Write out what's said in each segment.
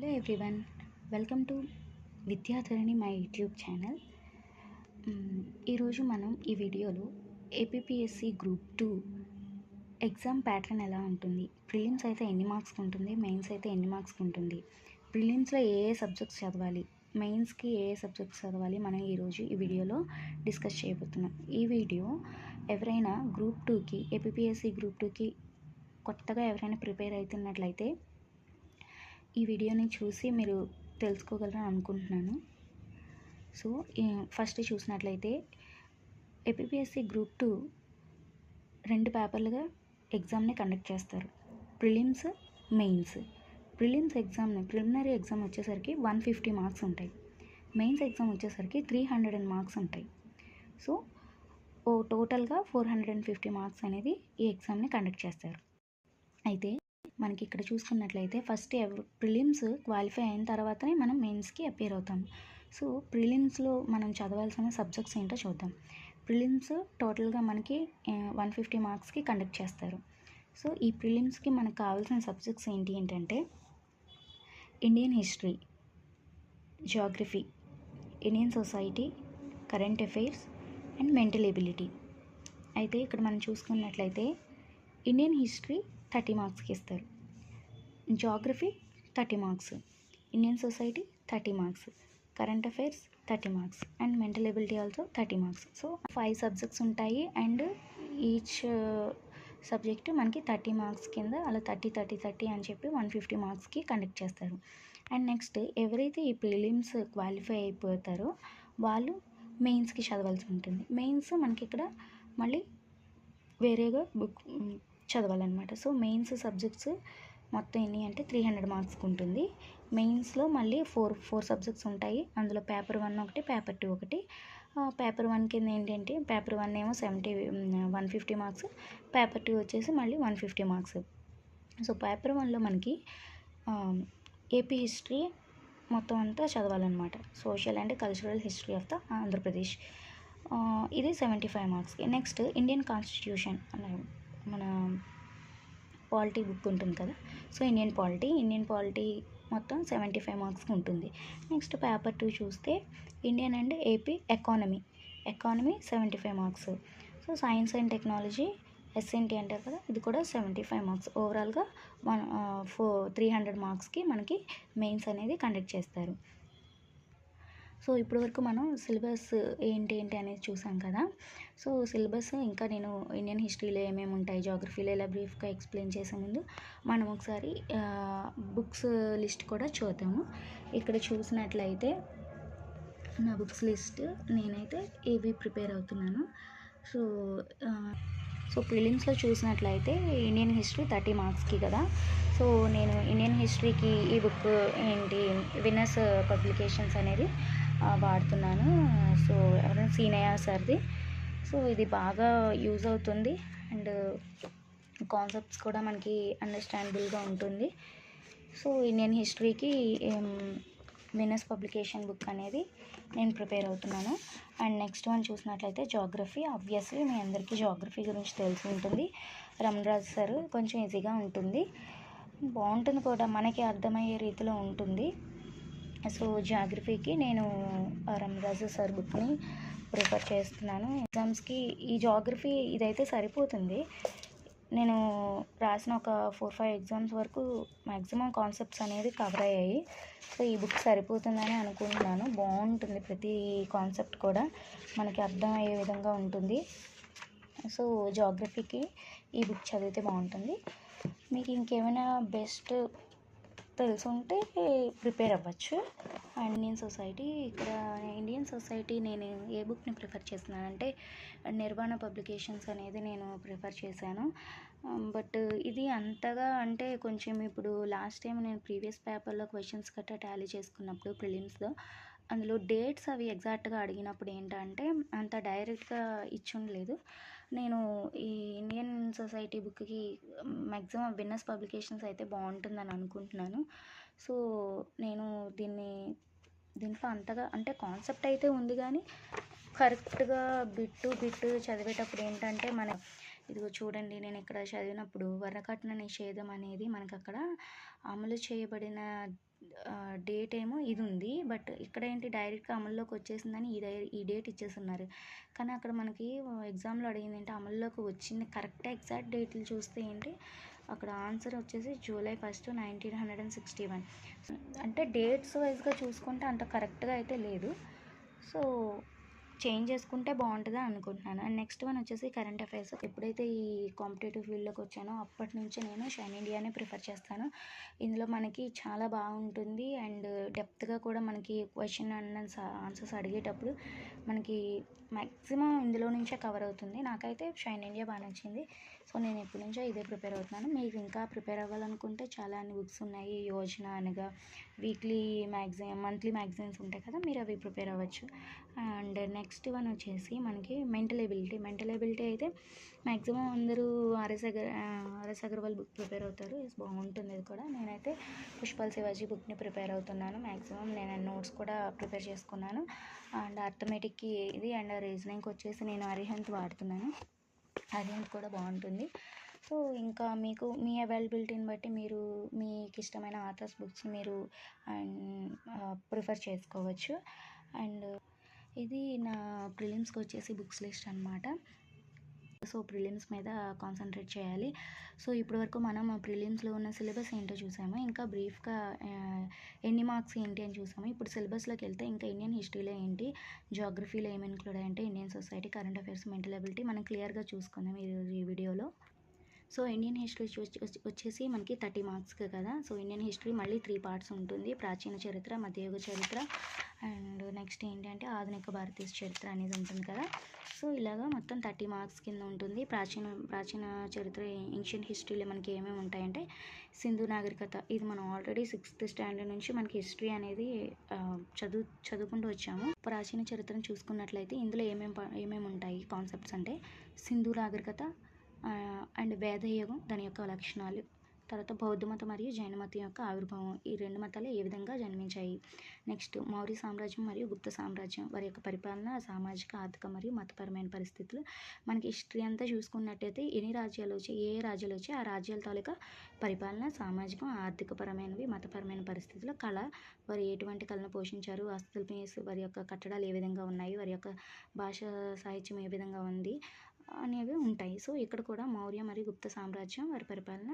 Hello everyone welcome to Vidyadharani my YouTube channel ఈరోజు మనం ఈ వీడియోలో APSC group two exam pattern ఎలా ఉంటుంది? ప్రిలిమ్స్ అయితే ఎన్ని మార్క్స్ ఉంటుంది? మెయిన్స్ అయితే ఎన్ని మార్క్స్ ఉంటుంది? ప్రిలిమ్స్లో ఏ ఏ సబ్జెక్ట్స్ చదవాలి? మెయిన్స్కి ఏ ఏ సబ్జెక్ట్స్ చదవాలి? మనం ఈరోజు ఈ వీడియోలో డిస్కస్ చేయబోతున్నాం. ఈ వీడియో ఎవరైనా గ్రూప్ టూకి ఏపీఎస్సి గ్రూప్ టూకి కొత్తగా ఎవరైనా ప్రిపేర్ అవుతున్నట్లయితే ఈ వీడియోని చూసి మీరు తెలుసుకోగలరని అనుకుంటున్నాను. సో ఫస్ట్ చూసినట్లయితే ఏపీఎస్సి గ్రూప్ టూ రెండు పేపర్లుగా ఎగ్జామ్ని కండక్ట్ చేస్తారు. Prelims mains. ప్రిలిమ్స్ ఎగ్జామ్ని ప్రిలిమినరీ ఎగ్జామ్ వచ్చేసరికి వన్ ఫిఫ్టీ మార్క్స్ ఉంటాయి. మెయిన్స్ ఎగ్జామ్ వచ్చేసరికి త్రీ హండ్రెడ్ అండ్ మార్క్స్ ఉంటాయి. సో ఓ టోటల్గా four hundred and fifty marks అనేది ఈ ఎగ్జామ్ని కండక్ట్ చేస్తారు. అయితే మనకి ఇక్కడ చూసుకున్నట్లయితే ఫస్ట్ ఎవరు ప్రిలిమ్స్ క్వాలిఫై అయిన తర్వాతనే మనం మెయిన్స్కి అపేర్ అవుతాం. సో ప్రిలిమ్స్లో మనం చదవాల్సిన సబ్జెక్ట్స్ ఏంటో చూద్దాం. ప్రిలిమ్స్ టోటల్గా మనకి వన్ ఫిఫ్టీ మార్క్స్కి కండక్ట్ చేస్తారు. సో ఈ ప్రిలిమ్స్కి మనకు కావాల్సిన సబ్జెక్ట్స్ ఏంటి ఏంటంటే Indian history geography Indian society current affairs and mental ability. అయితే ఇక్కడ మనం చూసుకున్నట్లయితే ఇండియన్ హిస్టరీ థర్టీ మార్క్స్కి ఇస్తారు. Geography thirty marks Indian society thirty marks current affairs thirty marks and mental ability also thirty marks. So five subjects ఉంటాయి and each subject మనకి thirty marks కింద అలా థర్టీ థర్టీ థర్టీ అని చెప్పి one fifty మార్క్స్కి conduct చేస్తారు. And next ఎవరైతే ఈ ప్రిలిమ్స్ క్వాలిఫై అయిపోతారో వాళ్ళు మెయిన్స్కి చదవాల్సి ఉంటుంది. మెయిన్స్ మనకి ఇక్కడ మళ్ళీ వేరేగా బుక్ చదవాలన్నమాట. సో మెయిన్స్ సబ్జెక్ట్స్ మొత్తం ఎన్ని అంటే త్రీ హండ్రెడ్ మార్క్స్కి ఉంటుంది. మెయిన్స్లో మళ్ళీ ఫోర్ ఫోర్ సబ్జెక్ట్స్ ఉంటాయి. అందులో పేపర్ వన్ ఒకటి పేపర్ టూ ఒకటి. పేపర్ వన్ కింద ఏంటంటే పేపర్ వన్ ఏమో seventy one fifty marks. Paper two వచ్చేసి మళ్ళీ one fifty marks. So paper వన్లో మనకి ఏపీ హిస్టరీ మొత్తం అంతా చదవాలన్నమాట. Social and cultural history of the Andhra Pradesh. ఇది సెవెంటీ ఫైవ్ మార్క్స్కి. నెక్స్ట్ ఇండియన్ కాన్స్టిట్యూషన్ అనే మన పాలిటీ బుక్ ఉంటుంది కదా. So Indian polity Indian polity మొత్తం సెవెంటీ ఫైవ్ మార్క్స్కి ఉంటుంది. నెక్స్ట్ పేపర్ టూ చూస్తే Indian and AP economy. Economy seventy five marks. So science and technology S and T అంటారు కదా ఇది కూడా సెవెంటీ ఫైవ్ మార్క్స్. ఓవరాల్గా వన్ ఫోర్ త్రీ హండ్రెడ్ మార్క్స్కి మనకి మెయిన్స్ అనేది కండక్ట్ చేస్తారు. సో ఇప్పటివరకు మనం సిలబస్ ఏంటి ఏంటి అనేది చూసాం కదా. సో సిలబస్ ఇంకా నేను ఇండియన్ హిస్టరీలో ఏమేమి ఉంటాయి జాగ్రఫీలో ఇలా బ్రీఫ్గా ఎక్స్ప్లెయిన్ చేసే ముందు మనం ఒకసారి బుక్స్ లిస్ట్ కూడా చూద్దాము. ఇక్కడ చూసినట్లయితే నా బుక్స్ లిస్ట్ నేనైతే ఏవి ప్రిపేర్ అవుతున్నాను. సో సో ప్రిలిమ్స్లో చూసినట్లయితే ఇండియన్ హిస్టరీ థర్టీ మార్క్స్కి కదా. సో నేను ఇండియన్ హిస్టరీకి ఈ బుక్ ఏంటి వినర్స్ పబ్లికేషన్స్ అనేది వాడుతున్నాను. సో ఎవరైనా సీనయ్య సార్ది సో ఇది బాగా యూజ్ అవుతుంది. అండ్ కాన్సెప్ట్స్ కూడా మనకి అండర్స్టాండబుల్గా ఉంటుంది. సో ఇండియన్ హిస్టరీకి వినస్ పబ్లికేషన్ బుక్ అనేది నేను ప్రిపేర్ అవుతున్నాను. అండ్ నెక్స్ట్ వన్ చూసినట్లయితే జాగ్రఫీ. ఆబ్వియస్లీ మీ అందరికీ జాగ్రఫీ గురించి తెలిసి ఉంటుంది. రమణరాజు సార్ కొంచెం ఈజీగా ఉంటుంది. బాగుంటుంది కూడా మనకి అర్థమయ్యే రీతిలో ఉంటుంది. సో జాగ్రఫీకి నేను ఆ రమరాజు సార్ బుక్ని ప్రిఫర్ చేస్తున్నాను. ఎగ్జామ్స్కి ఈ జాగ్రఫీ ఇదైతే సరిపోతుంది. నేను రాసిన ఒక ఫోర్ ఫైవ్ ఎగ్జామ్స్ వరకు మ్యాక్సిమం కాన్సెప్ట్స్ అనేది కవర్ అయ్యాయి. సో ఈ బుక్ సరిపోతుందని అనుకుంటున్నాను. బాగుంటుంది ప్రతి కాన్సెప్ట్ కూడా. మనకి అర్థమయ్యే విధంగా ఉంటుంది. సో జాగ్రఫీకి ఈ బుక్ చదివితే బాగుంటుంది. మీకు ఇంకేమైనా బెస్ట్ తెలుసుంటే ప్రిపేర్ అవ్వచ్చు. అండ్ ఇండియన్ సొసైటీ ఇక్కడ ఇండియన్ సొసైటీ నేను ఏ బుక్ని ప్రిఫర్ చేస్తున్నానంటే నిర్వాణ పబ్లికేషన్స్ అనేది నేను ప్రిఫర్ చేశాను. బట్ ఇది అంతగా అంటే కొంచెం ఇప్పుడు లాస్ట్ టైం నేను ప్రీవియస్ పేపర్లో క్వశ్చన్స్ గట్రా టాలీ చేసుకున్నప్పుడు ప్రిలిమ్స్లో అందులో డేట్స్ అవి ఎగ్జాక్ట్గా అడిగినప్పుడు ఏంటంటే అంత డైరెక్ట్గా ఇచ్చి ఉండలేదు నేను ఈ ఇండియన్ సొసైటీ బుక్కి మ్యాక్సిమం విన్నర్స్ పబ్లికేషన్స్ అయితే బాగుంటుందని అనుకుంటున్నాను. సో నేను దీన్ని దీంట్లో అంతగా అంటే కాన్సెప్ట్ అయితే ఉంది కానీ కరెక్ట్గా బిట్టు బిట్టు చదివేటప్పుడు ఏంటంటే మన ఇదిగో చూడండి నేను ఇక్కడ చదివినప్పుడు వరకట్న నిషేధం అనేది మనకు అక్కడ అమలు చేయబడిన డేట్ ఏమో ఇది ఉంది. బట్ ఇక్కడ ఏంటి డైరెక్ట్గా అమల్లోకి వచ్చేసిందని ఈ డై ఈ డేట్ ఇచ్చేస్తున్నారు. కానీ అక్కడ మనకి ఎగ్జామ్లో అడిగింది ఏంటి అమల్లోకి వచ్చింది కరెక్ట్ ఎగ్జాక్ట్ డేట్లు చూస్తే ఏంటి అక్కడ ఆన్సర్ వచ్చేసి July first nineteen hundred and sixty one అంటే డేట్స్ వైజ్గా చూసుకుంటే అంత కరెక్ట్గా అయితే లేదు. సో చేంజ్ చేసుకుంటే బాగుంటుంది అనుకుంటున్నాను. అండ్ నెక్స్ట్ వన్ వచ్చేసి కరెంట్ అఫైర్స్. ఎప్పుడైతే ఈ కాంపిటేటివ్ ఫీల్డ్లోకి వచ్చానో అప్పటి నుంచి నేను షైన్ ఇండియానే ప్రిఫర్ చేస్తాను. ఇందులో మనకి చాలా బాగుంటుంది. అండ్ డెప్త్గా కూడా మనకి క్వశ్చన్ అండ్ ఆన్సర్స్ అడిగేటప్పుడు మనకి మ్యాక్సిమం ఇందులో నుంచే కవర్ అవుతుంది. నాకైతే షైన్ ఇండియా బాగా నచ్చింది. సో నేను ఎప్పటి నుంచో ఇదే ప్రిపేర్ అవుతున్నాను. మీకు ఇంకా ప్రిపేర్ అవ్వాలనుకుంటే చాలా అన్ని బుక్స్ ఉన్నాయి. యోజన అనగా వీక్లీ మ్యాగజైన్ మంత్లీ మ్యాగజైన్స్ ఉంటాయి కదా మీరు అవి ప్రిపేర్ అవ్వచ్చు. అండ్ నెక్స్ట్ వన్ వచ్చేసి మనకి మెంటల్ ఎబిలిటీ. మెంటల్ ఎబిలిటీ అయితే మ్యాక్సిమం అందరూ R S Agar R S Agarwal book prepare అవుతారు. బాగుంటుంది ఇది కూడా. నేనైతే పుష్పల్ శివాజీ బుక్ని ప్రిపేర్ అవుతున్నాను. మ్యాక్సిమం నేను నోట్స్ కూడా ప్రిపేర్ చేసుకున్నాను. అండ్ అర్థమెటిక్కి ఇది అండ్ రీజనింగ్కి వచ్చేసి నేను అరిహంత్ వాడుతున్నాను. అది కూడా బాగుంటుంది. సో ఇంకా మీకు మీ అవైలబిలిటీని బట్టి మీరు మీకు ఇష్టమైన ఆథర్స్ బుక్స్ మీరు అండ్ ప్రిఫర్ చేసుకోవచ్చు. అండ్ ఇది నా ప్రిలిమ్స్కి వచ్చేసి బుక్స్ లిస్ట్ అనమాట సో ప్రిలిమ్స్ మీద కాన్సన్ట్రేట్ చేయాలి. సో ఇప్పటివరకు మనం ప్రిలిమ్స్లో ఉన్న సిలబస్ ఏంటో చూసాము. ఇంకా బ్రీఫ్గా ఎన్ని మార్క్స్ ఏంటి అని చూసాము. ఇప్పుడు సిలబస్లోకి వెళ్తే ఇంకా ఇండియన్ హిస్టరీలో ఏంటి జాగ్రఫీలో ఏమి include అయ్యంటే Indian society current affairs mental ability మనం క్లియర్గా చూసుకుందాం ఈ వీడియోలో. సో ఇండియన్ హిస్టరీ వచ్చేసి మనకి థర్టీ మార్క్స్ కదా. సో ఇండియన్ హిస్టరీ మళ్ళీ త్రీ పార్ట్స్ ఉంటుంది. ప్రాచీన చరిత్ర మధ్యయుగ చరిత్ర అండ్ నెక్స్ట్ ఏంటంటే ఆధునిక భారతీయ చరిత్ర అనేది ఉంటుంది కదా. సో ఇలాగా మొత్తం థర్టీ మార్క్స్ కింద ఉంటుంది. ప్రాచీన ప్రాచీన చరిత్ర ఏన్షియంట్ హిస్టరీలో మనకి ఏమేమి ఉంటాయంటే సింధు నాగరికత. ఇది మనం ఆల్రెడీ సిక్స్త్ స్టాండర్డ్ నుంచి మనకి హిస్టరీ అనేది చదువు చదువుకుంటూ వచ్చాము. ప్రాచీన చరిత్రను చూసుకున్నట్లయితే ఇందులో ఏమేమి ఏమేమి ఉంటాయి కాన్సెప్ట్స్ అంటే సింధు నాగరికత అండ్ వేదయుగం దాని యొక్క లక్షణాలు. తర్వాత బౌద్ధమతం మరియు జైన మతం యొక్క ఆవిర్భావం. ఈ రెండు మతాలు ఏ విధంగా జన్మించాయి? నెక్స్ట్ మౌర్య సామ్రాజ్యం మరియు గుప్త సామ్రాజ్యం. వారి యొక్క పరిపాలన సామాజిక ఆర్థిక మరియు మతపరమైన పరిస్థితులు. మనకి హిస్టరీ అంతా చూసుకున్నట్టయితే ఎన్ని రాజ్యాలు వచ్చాయి? ఏ రాజ్యాలు వచ్చాయి? ఆ రాజ్యాల తాలూకా పరిపాలన సామాజికం ఆర్థికపరమైనవి మతపరమైన పరిస్థితులు కళ. వారు ఎటువంటి కళను పోషించారు? వాస్తుశిల్పం వారి యొక్క కట్టడాలు ఏ విధంగా ఉన్నాయి? వారి యొక్క భాష సాహిత్యం ఏ విధంగా ఉంది? అనేవి ఉంటాయి. సో ఇక్కడ కూడా మౌర్య మరియు గుప్త సామ్రాజ్యం వారి పరిపాలన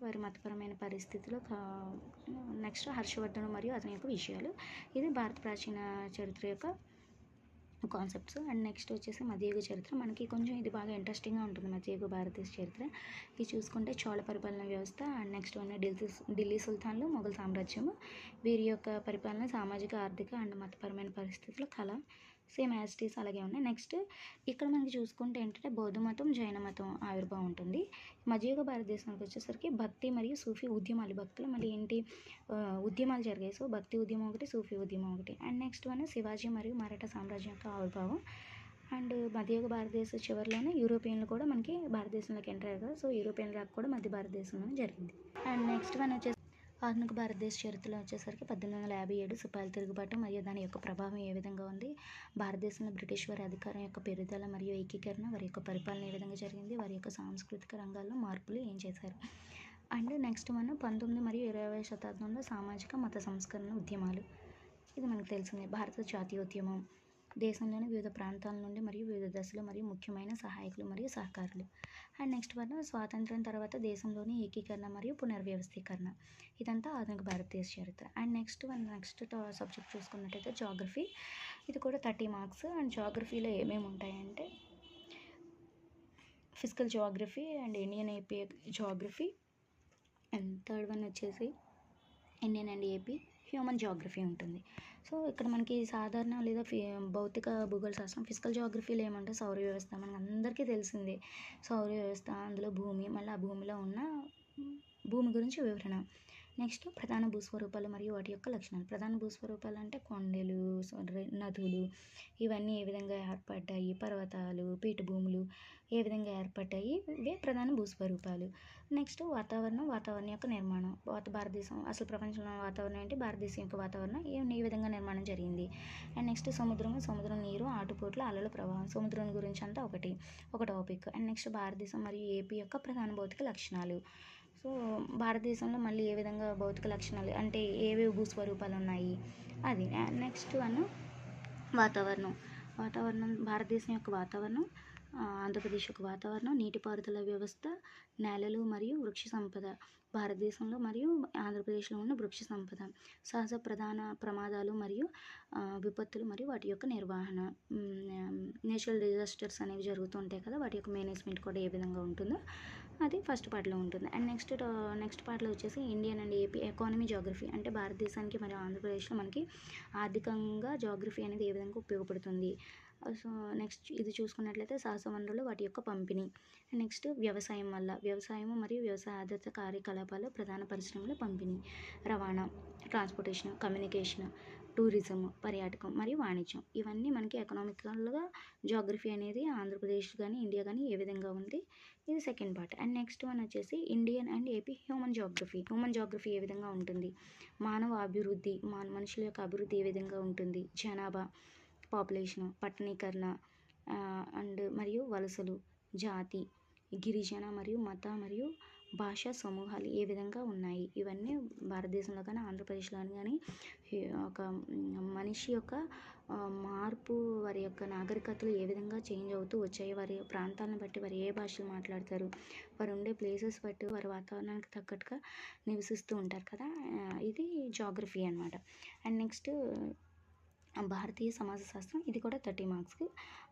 వారి మతపరమైన పరిస్థితులు నెక్స్ట్ హర్షవర్ధను మరియు అతని యొక్క విషయాలు. ఇది భారత ప్రాచీన చరిత్ర యొక్క కాన్సెప్ట్స్. అండ్ నెక్స్ట్ వచ్చేసి మధ్యయుగ చరిత్ర. మనకి కొంచెం ఇది బాగా ఇంట్రెస్టింగ్గా ఉంటుంది మధ్యయుగ భారతదేశ చరిత్ర. ఇది చూసుకుంటే చోళ పరిపాలన వ్యవస్థ అండ్ నెక్స్ట్ ఉన్న ఢిల్లీ ఢిల్లీ సుల్తాన్లు మొఘల్ సామ్రాజ్యము. వీరి యొక్క పరిపాలన సామాజిక ఆర్థిక అండ్ మతపరమైన పరిస్థితులు కళ. సేమ్ యాజిటీస్ అలాగే ఉన్నాయి. నెక్స్ట్ ఇక్కడ మనకి చూసుకుంటే ఏంటంటే బౌద్ధ మతం జైన మతం ఆవిర్భావం ఉంటుంది. మధ్యయుగ భారతదేశానికి వచ్చేసరికి భక్తి మరియు సూఫీ ఉద్యమాలు. భక్తులు మళ్ళీ ఏంటి? ఉద్యమాలు జరిగాయి. సో భక్తి ఉద్యమం ఒకటి సూఫీ ఉద్యమం ఒకటి. అండ్ నెక్స్ట్ వన్ శివాజీ మరియు మరాఠా సామ్రాజ్యం యొక్క ఆవిర్భావం. అండ్ మధ్యయుగ భారతదేశ చివరిలోనే యూరోపియన్లు కూడా మనకి భారతదేశంలోకి ఎంటర్ అయ్యారు సో యూరోపియన్ రాక్ కూడా మధ్య భారతదేశంలోనే జరిగింది. అండ్ నెక్స్ట్ వన్ వచ్చేసి ఆధునిక భారతదేశ చరిత్రలో వచ్చేసరికి పద్దెనిమిది వందల యాభై ఏడు సిపాయిల తిరుగుబాటు మరియు దాని యొక్క ప్రభావం ఏ విధంగా ఉంది? భారతదేశంలో బ్రిటిష్ వారి అధికారం యొక్క పెరుగుదల మరియు ఏకీకరణ వారి యొక్క పరిపాలన ఏ విధంగా జరిగింది? వారి యొక్క సాంస్కృతిక రంగాల్లో మార్పులు ఏం చేశారు? అండ్ నెక్స్ట్ మనం పంతొమ్మిది మరియు ఇరవై శతాబ్దంలో సామాజిక మత సంస్కరణ ఉద్యమాలు. ఇది మనకు తెలిసిందే. భారత జాతీయోద్యమం. దేశంలోని వివిధ ప్రాంతాల నుండి మరియు వివిధ దశలు మరియు ముఖ్యమైన సహాయకులు మరియు సహకారులు. అండ్ నెక్స్ట్ వన్ స్వాతంత్రం తర్వాత దేశంలోని ఏకీకరణ మరియు పునర్వ్యవస్థీకరణ. ఇదంతా ఆధునిక భారతదేశ చరిత్ర. And next one next subject చూసుకున్నట్టయితే జాగ్రఫీ. ఇది కూడా థర్టీ మార్క్స్. అండ్ జాగ్రఫీలో ఏమేమి ఉంటాయంటే physical geography and Indian AP geography. And third one వచ్చేసి Indian and AP human geography ఉంటుంది. సో ఇక్కడ మనకి సాధారణ లేదా భౌతిక భూగోళ శాస్త్రం ఫిజికల్ జోగ్రఫీలో ఏమంటే సౌర వ్యవస్థ మనకు అందరికీ తెలిసిందే. సౌర వ్యవస్థ అందులో భూమి మళ్ళీ ఆ భూమిలో ఉన్న భూమి గురించి వివరణ. నెక్స్ట్ ప్రధాన భూస్వరూపాలు మరియు వాటి యొక్క లక్షణాలు. ప్రధాన భూస్వరూపాలు అంటే కొండలు నదులు ఇవన్నీ ఏ విధంగా ఏర్పడ్డాయి? పర్వతాలు పీఠభూములు ఏ విధంగా ఏర్పడ్డాయి? ఇవే ప్రధాన భూస్వరూపాలు. నెక్స్ట్ వాతావరణం వాతావరణం యొక్క నిర్మాణం. వాత భారతదేశం అసలు ప్రపంచంలో వాతావరణం ఏంటి? భారతదేశం యొక్క వాతావరణం ఏ ఏ విధంగా నిర్మాణం జరిగింది? అండ్ నెక్స్ట్ సముద్రం సముద్రం నీరు ఆటుపోట్లు అలల ప్రవాహం. సముద్రం గురించి అంతా ఒకటి ఒక టాపిక్. అండ్ నెక్స్ట్ భారతదేశం మరియు ఏపీ యొక్క ప్రధాన భౌతిక లక్షణాలు. సో భారతదేశంలో మళ్ళీ ఏ విధంగా భౌతిక లక్షణాలు అంటే ఏవి భూస్వరూపాలు ఉన్నాయి అది నెక్స్ట్ వన్ వాతావరణం. వాతావరణం భారతదేశం యొక్క వాతావరణం ఆంధ్రప్రదేశ్ యొక్క వాతావరణం నీటిపారుదల వ్యవస్థ నేలలు మరియు వృక్ష సంపద. భారతదేశంలో మరియు ఆంధ్రప్రదేశ్లో ఉన్న వృక్ష సంపద సహజ ప్రధాన ప్రమాదాలు మరియు విపత్తులు మరియు వాటి యొక్క నిర్వహణ. నేచురల్ డిజాస్టర్స్ అనేవి జరుగుతూ ఉంటాయి కదా వాటి యొక్క మేనేజ్మెంట్ కూడా ఏ విధంగా ఉంటుందో అది ఫస్ట్ పార్ట్లో ఉంటుంది. అండ్ నెక్స్ట్ నెక్స్ట్ పార్ట్లో వచ్చేసి Indian and AP economy geography. అంటే భారతదేశానికి మరియు ఆంధ్రప్రదేశ్లో మనకి ఆర్థికంగా జాగ్రఫీ అనేది ఏ విధంగా ఉపయోగపడుతుంది? సో నెక్స్ట్ ఇది చూసుకున్నట్లయితే సహజ వనరులు వాటి యొక్క పంపిణీ. నెక్స్ట్ వ్యవసాయం వల్ల వ్యవసాయం మరియు వ్యవసాయ ఆధారిత కార్యకలాపాలు ప్రధాన పరిశ్రమల పంపిణీ. రవాణా ట్రాన్స్పోర్టేషన్ కమ్యూనికేషన్. టూరిజం పర్యాటకం మరియు వాణిజ్యం. ఇవన్నీ మనకి ఎకనామికల్గా జాగ్రఫీ అనేది ఆంధ్రప్రదేశ్ కానీ ఇండియా కానీ ఏ విధంగా ఉంది? ఇది second part. And next one వచ్చేసి Indian and AP human geography. Human geography ఏ విధంగా ఉంటుంది? మానవ అభివృద్ధి మాన మనుషుల యొక్క అభివృద్ధి ఏ విధంగా ఉంటుంది? జనాభా పాపులేషన్ పట్టణీకరణ అండ్ మరియు వలసలు జాతి గిరిజన మరియు మత మరియు భాషా సమూహాలు ఏ విధంగా ఉన్నాయి? ఇవన్నీ భారతదేశంలో కానీ ఆంధ్రప్రదేశ్లో కానీ ఒక మనిషి యొక్క మార్పు వారి యొక్క నాగరికతలు ఏ విధంగా చేంజ్ అవుతూ వచ్చాయి? వారి ప్రాంతాలను బట్టి వారు ఏ భాషలు మాట్లాడతారు? వారు ఉండే ప్లేసెస్ బట్టి వారి వాతావరణానికి తగ్గట్టుగా నివసిస్తూ ఉంటారు కదా? ఇది జాగ్రఫీ అన్నమాట. అండ్ నెక్స్ట్ భారతీయ సమాజ శాస్త్రం ఇది కూడా థర్టీ మార్క్స్కి.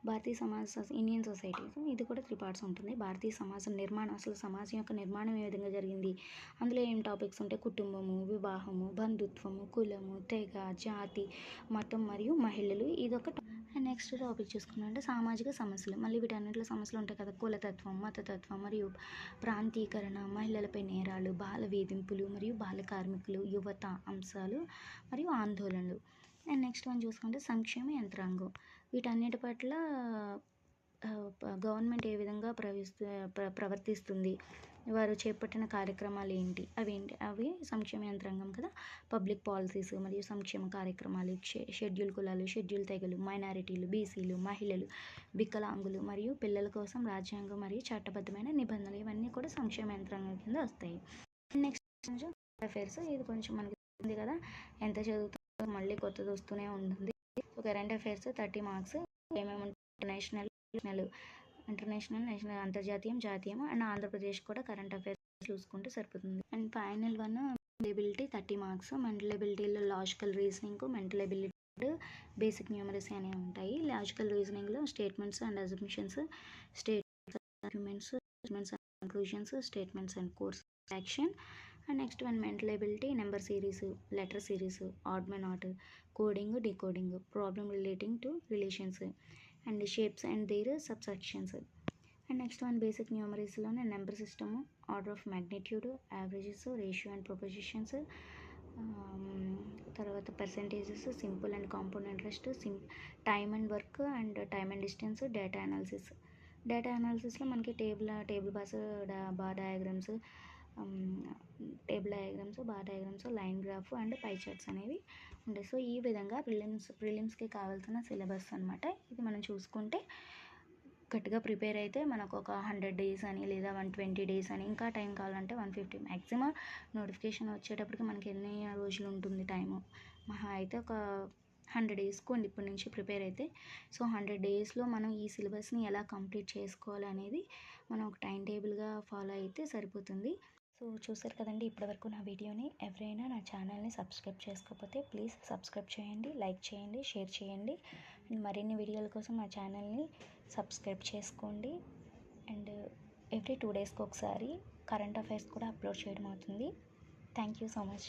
భారతీయ సమాజ శాస్త్రం ఇండియన్ సొసైటీస్ ఇది కూడా త్రీ పార్ట్స్ ఉంటుంది. భారతీయ సమాజం నిర్మాణం అసలు సమాజం యొక్క నిర్మాణం ఏ విధంగా జరిగింది? అందులో ఏం టాపిక్స్ ఉంటాయి? కుటుంబము వివాహము బంధుత్వము కులము తెగ జాతి మతం మరియు మహిళలు. ఇదొక నెక్స్ట్ టాపిక్ చూసుకున్నట్టే సామాజిక సమస్యలు. మళ్ళీ వీటన్నిటిలో సమస్యలు ఉంటాయి కదా. కులతత్వం మతతత్వం మరియు ప్రాంతీకరణ మహిళలపై నేరాలు బాల వేధింపులు మరియు బాల కార్మికులు యువత అంశాలు మరియు ఆందోళనలు. అండ్ నెక్స్ట్ వన్ చూసుకుంటే సంక్షేమ యంత్రాంగం. వీటన్నిటి పట్ల గవర్నమెంట్ ఏ విధంగా ప్రవిస్తు ప్ర- ప్రవర్తిస్తుంది? వారు చేపట్టిన కార్యక్రమాలు ఏంటి? అవి ఏంటి? అవి సంక్షేమ యంత్రాంగం కదా? పబ్లిక్ పాలసీస్ మరియు సంక్షేమ కార్యక్రమాలు షెడ్యూల్ కులాలు షెడ్యూల్ తెగలు మైనారిటీలు బీసీలు మహిళలు వికలాంగులు మరియు పిల్లల కోసం రాజ్యాంగం మరియు చట్టబద్ధమైన నిబంధనలు ఇవన్నీ కూడా సంక్షేమ యంత్రాంగం కింద వస్తాయి. Next affairs. ఇది కొంచెం మనకి ఉంది కదా? ఎంత చదువుతుంది మళ్ళీ కొత్తది వస్తూనే ఉంటుంది. So current affairs thirty marks ఏమేమి ఇంటర్నేషనల్ నేషనల్ ఇంటర్నేషనల్ నేషనల్ అంతర్జాతీయం జాతీయం అండ్ ఆంధ్రప్రదేశ్ కూడా కరెంట్ అఫైర్స్ చూసుకుంటే సరిపోతుంది. And final one ability thirty marks. Mental ఎబిలిటీలో logical reasoning mental ability basic numeracy అనేవి ఉంటాయి. Logical రీజనింగ్లో statements and assumptions state statements and conclusions statements and course action and next one mental ability number series letter series odd man out coding decoding problem relating to relations and shapes and their subsections and next one basic న్యూమరీస్లోనే number system order of magnitude averages ratio and propositions తర్వాత percentages simple and compound interest sim time and work and time and distance data analysis. Data అనాలిసిస్లో మనకి table table bars bar diagrams table diagrams bar diagrams line graph and pie charts అనేవి ఉంటాయి. So ఈ విధంగా prelims ప్రిలిమ్స్కి కావాల్సిన syllabus అనమాట ఇది మనం చూసుకుంటే గట్టిగా ప్రిపేర్ అయితే మనకు ఒక హండ్రెడ్ డేస్ అని లేదా వన్ ట్వంటీ డేస్ అని ఇంకా టైం కావాలంటే వన్ ఫిఫ్టీ మ్యాక్సిమం నోటిఫికేషన్ వచ్చేటప్పటికి మనకి ఎన్ని రోజులు ఉంటుంది టైము? మహా అయితే ఒక హండ్రెడ్ వేసుకోండి ఇప్పటి నుంచి ప్రిపేర్ అయితే. సో హండ్రెడ్ డేస్లో మనం ఈ సిలబస్ని ఎలా కంప్లీట్ చేసుకోవాలి అనేది మనం ఒక టైం టేబుల్గా ఫాలో అయితే సరిపోతుంది. సో చూసారు కదండి ఇప్పటివరకు నా వీడియోని ఎవరైనా నా ఛానల్ని సబ్స్క్రైబ్ చేసుకోకపోతే ప్లీజ్ సబ్స్క్రైబ్ చేయండి లైక్ చేయండి షేర్ చేయండి. అండ్ మరిన్ని వీడియోల కోసం నా ఛానల్ని సబ్స్క్రైబ్ చేసుకోండి. అండ్ ఎవ్రీ టూ డేస్కి ఒకసారి కరెంట్ అఫైర్స్ కూడా అప్లోడ్ చేయడం అవుతుంది. Thank you so much.